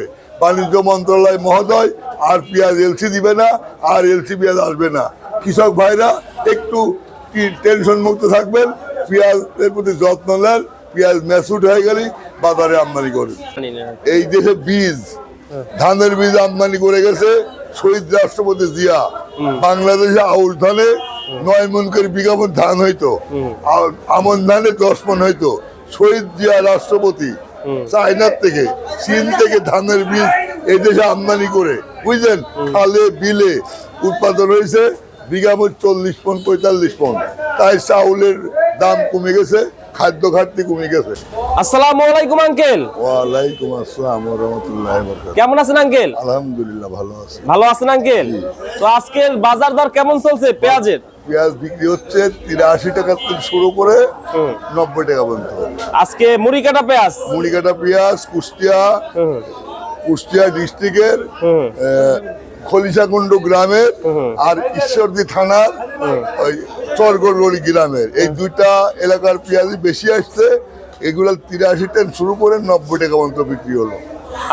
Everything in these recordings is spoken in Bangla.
হবে। বাণিজ্য মন্ত্রণালয় মহোদয় আর পেঁয়াজ এলসি দিবে না আর এলসি পেঁয়াজ আসবে না। কৃষক ভাইরা একটু টেনশন মুক্ত থাকবেন। পেঁয়াজের প্রতি যত্ন নেন পেঁয়াজ ম্যাচুট হয়ে গেলেই বাজারে আমদানি করুন। এই দেশে বীজ ধানের বীজ আমদানি করে গেছে শহীদ রাষ্ট্রপতি জিয়া। বাংলাদেশে আউশ ধানে নয় মন করে মন ধান হইতো। আমন ধানে দশ মন হইতো। শহীদ জিয়া রাষ্ট্রপতি চায়নার থেকে চীন থেকে ধানের বীজ এই দেশে আমদানি করে। বুঝলেন? খালে বিলে উৎপাদন হয়েছে বিঘা মন চল্লিশ পন পঁয়তাল্লিশ পন। তাই চাউলের দাম কমে গেছে খাদ্য ঘাটতি কমে গেছে। আসসালামু আলাইকুম আঙ্কেল। ওয়ালাইকুম আসসালাম রহমতুল্লাহ কেমন আছেন আঙ্কেল? আলহামদুলিল্লাহ ভালো আছে। ভালো আছেন আঙ্কেল? তো আজকের বাজার দর কেমন চলছে পেঁয়াজের? পেঁয়াজ বিক্রি হচ্ছে তিরাশি টাকা থেকে শুরু করে নব্বই টাকা পর্যন্ত। আজকে মুড়ি কাটা পেঁয়াজ। মুড়িকাটা পেঁয়াজ কুষ্টিয়া কুষ্টিয়া ডিস্ট্রিক্টের খলিশাকুণ্ড গ্রামের আর ঈশ্বরদী থানার ওই চরগড়গড়ি গ্রামের। এই দুইটা এলাকার পেঁয়াজই বেশি আসছে। এগুলো তিরাশি টান শুরু করে নব্বই টাকা পর্যন্ত বিক্রি হলো।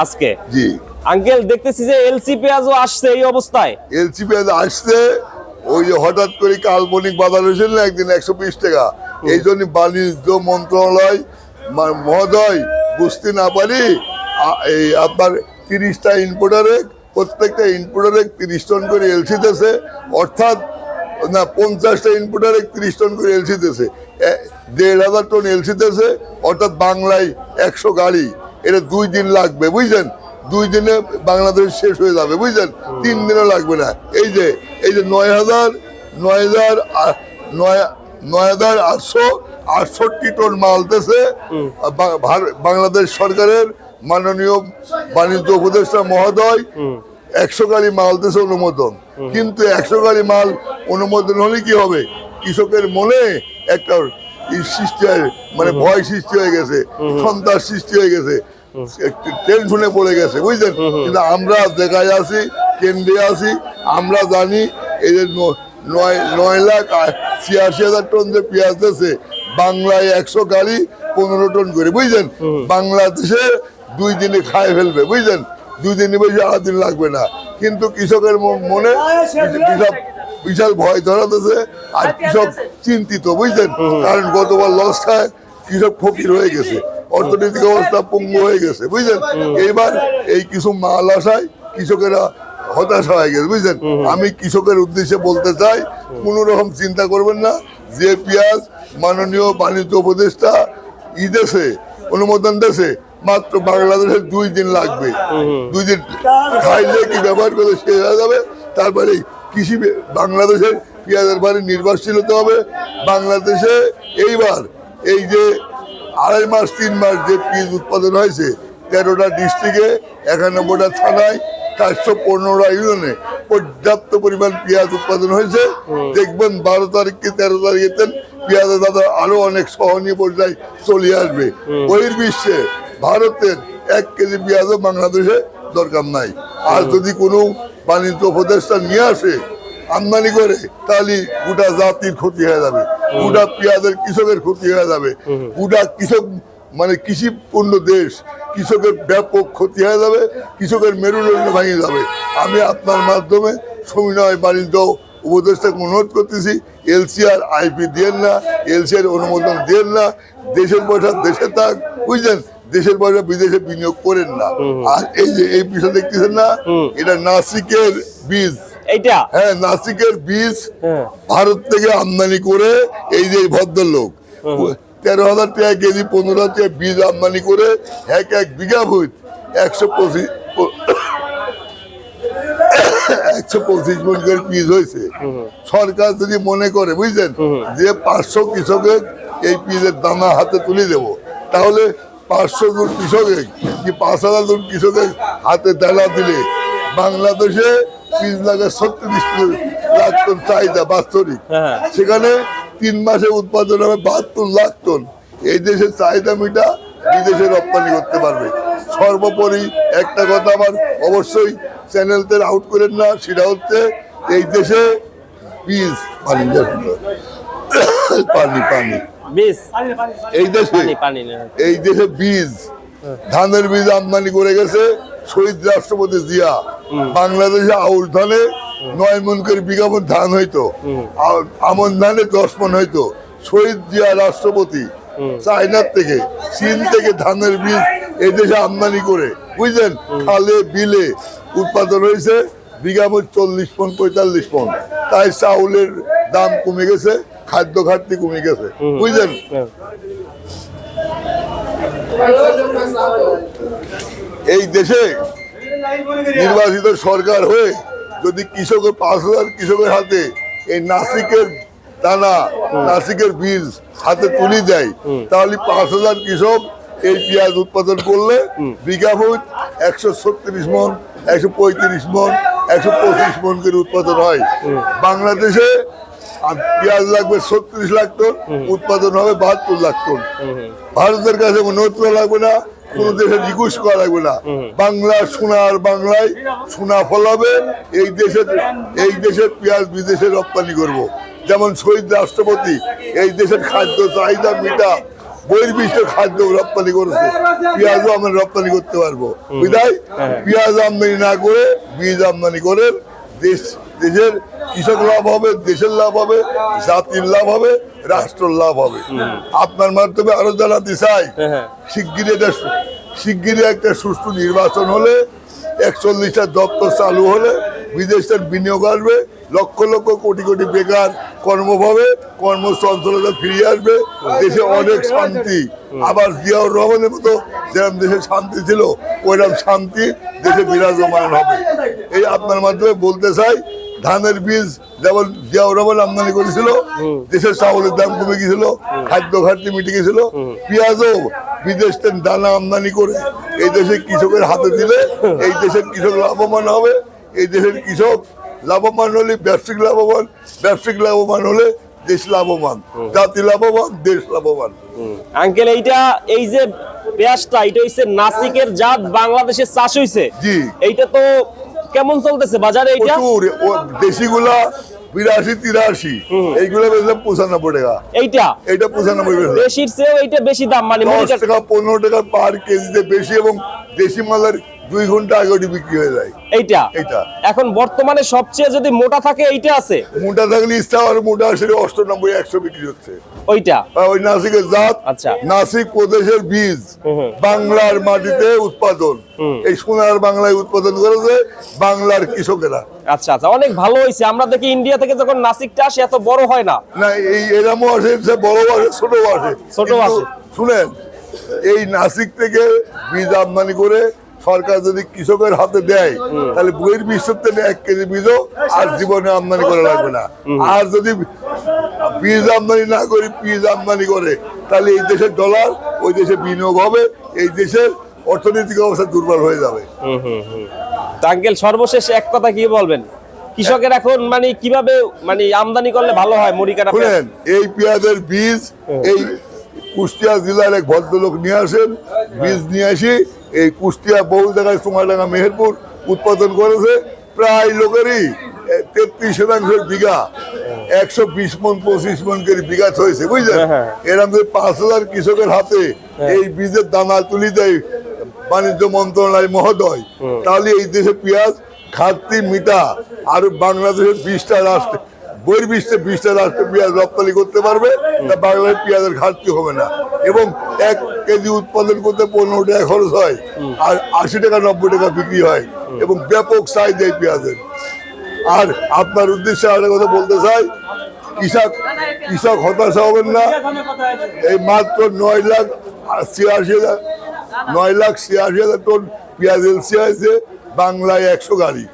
আজকে? জি। আঙ্কেল দেখতেছি যে এলসি পেঁয়াজও আসছে এই অবস্থায়। এলসি পেঁয়াজ আসছে। ওই যে হঠাৎ করে কাল্পনিক বাজার হয়েছিল না একদিন একশো বিশ টাকা। এই জন্য বাণিজ্য মন্ত্রণালয় মহোদয় বুঝতে না পারি এই আপনার তিরিশটা ইনপুটারে প্রত্যেকটা ইনপুটারে তিরিশ টন করে এলসি দিতেছে অর্থাৎ না পঞ্চাশটা ইনপুটারে তিরিশ টন করে এলসি এ- দেড় হাজার টন এলসি দিতেছে অর্থাৎ বাংলায় একশো গাড়ি। এটা দুই দিন লাগবে বুঝলেন? দুই দিনে বাংলাদেশ শেষ হয়ে যাবে বুঝলেন? তিন দিনও লাগবে না। এই যে এই যে নয় হাজার নয় হাজার নয় নয় হাজার আটশো আটষট্টি টন বা- ভার- বাংলাদেশ সরকারের মাননীয় বাণিজ্য উপদেষ্টা মহোদয় একশো গাড়ি মাল দিছে অনুমোদন। কিন্তু একশো গাড়ি মাল অনুমোদন হলে কি হবে? কৃষকের মনে একটা সৃষ্টি হয় মানে ভয় সৃষ্টি হয়ে গেছে সন্ত্রাস সৃষ্টি হয়ে গেছে একটু টেনশনে পড়ে গেছে বুঝলেন? কিন্তু আমরা দেখায় আছি কেন্দ্রে আছি আমরা জানি ন- নয় নয় লাখ ছিয়াশি হাজার টন যে পেঁয়াজ দিয়েছে বাংলায় একশো গাড়ি পনেরো টন করে বুঝলেন? বাংলাদেশে দুই দিনে খায় ফেলবে বুঝলেন? দুই দিনে বেশি আড়াই দিন লাগবে না। কিন্তু কৃষকের মনে কৃষক বিশাল ভয় ধরাতেছে আর কৃষক চিন্তিত বুঝলেন? কারণ গতবার লস খায় কৃষক ফকির হয়ে গেছে। অর্থনৈতিক অবস্থা পঙ্গু হয়ে গেছে বুঝলেন? এইবার এই কিছু মাল আসায় কৃষকেরা হতাশা হয়ে গেছে বুঝলেন আমি কৃষকের উদ্দেশ্যে বলতে চাই কোনো রকম চিন্তা করবেন না। যে পেঁয়াজ মাননীয় বাণিজ্য উপদেষ্টা ইদেশে অনুমোদন দেশে মাত্র বাংলাদেশের দুই দিন লাগবে। দুই দিন খাইলে কি ব্যবহার করে শেষ হয়ে যাবে? তারপরে কৃষি বাংলাদেশের পেঁয়াজের বাড়ি নির্ভরশীল হতে হবে। বাংলাদেশে এইবার এই যে আড়াই মাস তিন মাস যে পিস উৎপাদন হয়েছে তেরোটা ডিস্ট্রিক্টে একানব্বইটা থানায় চারশো পনেরোটা ইউনিয়নে পর্যাপ্ত পরিমাণ পেঁয়াজ উৎপাদন হয়েছে। দেখবেন বারো তারিখ কি তেরো তারিখে পেঁয়াজের দাদা আরও অনেক সহনীয় পর্যায়ে চলে আসবে। বহির্বিশ্বে ভারতের এক কেজি পেঁয়াজও বাংলাদেশে দরকার নাই। আর যদি কোনো বাণিজ্য উপদেষ্টা নিয়ে আসে আমদানি করে তাহলে গোটা জাতির ক্ষতি হয়ে যাবে। গোটা পেঁয়াজের কৃষকের ক্ষতি হয়ে যাবে। গোটা কৃষক মানে কৃষি পূর্ণ দেশ কৃষকের ব্যাপক ক্ষতি হয়ে যাবে কৃষকের মেরুদণ্ড ভেঙে যাবে। আমি আপনার মাধ্যমে সবিনয় বাণিজ্য উপদেষ্টাকে অনুরোধ করতেছি এলসিআর আইপি দিয়েন না এলসিআর অনুমোদন দিয়েন না দেশের পয়সা দেশে থাক বুঝলেন? দেশের পয়সা বিদেশে বিনিয়োগ করেন না। আর এই যে এই বিষয় দেখতেছেন না এটা নাসিকের বীজ। এইটা? হ্যাঁ নাসিকের বীজ হ্যাঁ। ভারত থেকে আমদানি করে এই যে ভদ্রলোক। তেরো হাজার টাকা কেজি পনেরো হাজার টাকা বীজ আমদানি করে এক এক বিঘা ভূত একশো পঁচিশ একশো পঁচিশ মন করে বীজ হয়েছে। সরকার যদি মনে করে বুঝলেন? যে পাঁচশো কৃষকের এই পিসের দানা হাতে তুলে দেব তাহলে পাঁচশো জন কৃষকের কি পাঁচ হাজার জন কৃষকের হাতে দানা দিলে বাংলাদেশে বীজ লাগে ছত্রিশ লাখ চাহিদা বাৎসরিক। হ্যাঁ। সেখানে তিন মাসে উৎপাদন হবে বাহাত্তর লাখ টন। এই দেশের চাহিদা মিটা বিদেশে রপ্তানি করতে পারবে। সর্বোপরি একটা কথা আমার অবশ্যই চ্যানেলতে আউট করেন না সেটা হচ্ছে এই দেশে বীজ পানি পানি পানি। এই দেশে এই দেশে বীজ ধানের বীজ আমদানি করে গেছে শহীদ রাষ্ট্রপতি জিয়া। বাংলাদেশে আউশ ধানে নয় মন করে মন ধান হইতো। আমন ধানে দশ মন হইতো। শহীদ জিয়া রাষ্ট্রপতি চায়নার থেকে চীন থেকে ধানের বীজ এই দেশে আমদানি করে। বুঝলেন? খালে বিলে উৎপাদন হয়েছে। বিঘা মন চল্লিশ পন পঁয়তাল্লিশ পন তাই চাউলের দাম কমে গেছে খাদ্য ঘাটতি কমে গেছে। বুঝলেন? হ্যাঁ। এই দেশে নির্বাচিত সরকার হয়ে যদি কৃষকের পাঁচ হাজার কৃষকের হাতে এই নাসিকের দানা নাসিকের বীজ হাতে তুলি দেয় তাহলে পাঁচ হাজার কৃষক এই পেঁয়াজ উৎপাদন করলে বিঘা ফুট একশো ছত্রিশ মন একশো পঁয়ত্রিশ মন একশো পঁচিশ মন করে উৎপাদন হয়। বাংলাদেশে আর পেঁয়াজ লাগবে ছত্রিশ লাখ টন উৎপাদন হবে বাহাত্তর লাখ টন। ভারতের কাছে করা লাগবে না কোন দেশে রিকোয়েস্ট করা লাগবে না। বাংলা সোনার বাংলায় সোনা ফলাবে এই দেশের এই দেশের পেঁয়াজ বিদেশে রপ্তানি করব। যেমন শহীদ রাষ্ট্রপতি এই দেশের খাদ্য চাহিদা মিটা বহির্বিশ্ব খাদ্য রপ্তানি করেছে। পেঁয়াজও আমরা রপ্তানি করতে পারব। বিদায় পেঁয়াজ আমদানি না করে বীজ আমদানি করে দেশ দেশের কৃষক লাভ হবে দেশের লাভ হবে জাতির লাভ হবে রাষ্ট্রের লাভ হবে আপনার মাধ্যমে আরও জানাতে চাই হ্যাঁ, হ্যাঁ। শিগগিরই এটা শিগগিরই একটা সুষ্ঠু নির্বাচন হলে একচল্লিশটা দপ্তর চালু হলে বিদেশের বিনিয়োগ আসবে, লক্ষ লক্ষ কোটি কোটি বেকার কর্ম পাবে কর্মসংস্থানতা ফিরিয়ে আসবে, দেশে অনেক শান্তি। আবার জিয়াউর রহমানের মতো যেরকম দেশে শান্তি ছিল, ওইরকম শান্তি দেশে বিরাজমান হবে। এই আপনার মাধ্যমে বলতে চাই, ধানের বীজ যেমন জিয়াউর রহমান আমদানি করেছিল, দেশের চাউলের দাম কমে গেছিল খাদ্য ঘাটতি মিটে গেছিল পেঁয়াজও বিদেশ থেকে দানা আমদানি করে এই দেশে কৃষকের হাতে দিলে এই দেশের কৃষক লাভবান হবে। এই দেশের কৃষক লাভবান হলে ব্যবসায়িক লাভবান ব্যবসায়িক লাভবান হলে দেশ লাভবান জাতি লাভবান দেশ লাভবান। আঙ্কেল এইটা এই যে পেঁয়াজটা এটা হইছে নাসিকের জাত বাংলাদেশে চাষ হইছে। জি। এইটা তো কেমন চলতেছে বাজারে এইটা? ও দেশিগুলা বিরাশি তিরাশি। এইগুলো বেচলাম পঁচানব্বই টাকা। এইটা? এইটা পঁচানব্বই বেচলাম দেশির চেয়েও এইটা বেশি দাম মানে দশ টাকা পনেরো টাকা পার কেজিতে বেশি এবং দেশি মালের দুই ঘণ্টা আগে ওটি বিক্রি হয়ে যায়। এইটা? এইটা। এখন বর্তমানে সবচেয়ে যদি মোটা থাকে এইটা আছে? মোটা থাকলে ইস্তা আর মোটা আসলে অষ্টানব্বই একশো বিক্রি হচ্ছে। ওইটা? ওই নাসিকের জাত আচ্ছা। নাসিক প্রদেশের বীজ বাংলার মাটিতে উৎপাদন। এই সোনার বাংলায় উৎপাদন করেছে বাংলার কৃষকেরা। আচ্ছা আচ্ছা অনেক ভালো হয়েছে। আমরা দেখি ইন্ডিয়া থেকে যখন নাসিকটা আসে এত বড় হয় না। না এই এরামও আসে বড় আসে ছোট আসে। ছোট আসে। শুনেন এই নাসিক থেকে বীজ আমদানি করে সরকার যদি কৃষকের হাতে দেয় তাহলে বইয়ের বিশ্বের থেকে এক কেজি বীজও আর জীবনে আমদানি করা লাগবে না। আর যদি বীজ আমদানি না করে বীজ আমদানি করে তাহলে এই দেশের ডলার ওই দেশে বিনিয়োগ হবে এই দেশের অর্থনৈতিক অবস্থা দুর্বল হয়ে যাবে। আঙ্কেল সর্বশেষ এক কথা কি বলবেন? কৃষকের এখন মানে কীভাবে মানে আমদানি করলে ভালো হয়? মরিকাটা শুনেন এই পেঁয়াজের বীজ এই কুষ্টিয়া জেলার এক ভদ্রলোক নিয়ে আসেন বীজ নিয়ে আসি এই কুষ্টিয়া বহু জায়গায় সোমাডাঙ্গা মেহেরপুর উৎপাদন করেছে। প্রায় লোকেরই তেত্রিশ শতাংশের বিঘা। একশো বিশ মন পঁচিশ মন করে বিঘা হয়েছে বুঝলেন? হ্যাঁ, হ্যাঁ। এরকম যে পাঁচ হাজার কৃষকের হাতে এই বীজের দানা তুলি দেয় বাণিজ্য মন্ত্রণালয় মহোদয়। তাহলে এই দেশে পেঁয়াজ ঘাটতি মিটা আর বাংলাদেশের বিশটা রাষ্ট্র বইয়ের বিশটা বিশটা রাষ্ট্র পেঁয়াজ রপ্তানি করতে পারবে, তা বাংলাদেশ পেঁয়াজের ঘাটতি হবে না। এবং এক কেজি উৎপাদন করতে পনেরো টাকা খরচ হয়, আর আশি টাকা, নব্বই টাকা বিক্রি হয়, এবং ব্যাপক সাইজ এই পেঁয়াজের। আর আপনার উদ্দেশ্যে আরেকটা কথা বলতে চাই, কৃষক কৃষক হতাশা হবেন না। এই মাত্র নয় লাখ ছিয়াশি হাজার, নয় লাখ ছিয়াশি হাজার টন পেঁয়াজ এলসি হয়েছে বাংলায় একশো গাড়ি।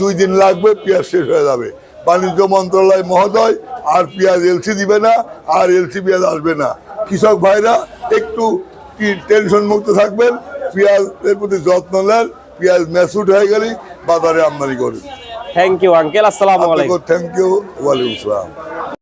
দুই দিন লাগবে, পেঁয়াজ শেষ হয়ে যাবে। বাণিজ্য মন্ত্রণালয় মহোদয় আর পেঁয়াজ এলসি দিবে না আর এলসি পেঁয়াজ আসবে না। কৃষক ভাইরা একটু টেনশন মুক্ত থাকবেন পেঁয়াজের প্রতি যত্ন নেন পেঁয়াজ ম্যাচুড হয়ে গেলেই বাজারে আমদানি করেন। থ্যাংক ইউ আঙ্কেল আসসালামু আলাইকুম। থ্যাংক ইউ ওয়ালাইকুম আসসালাম।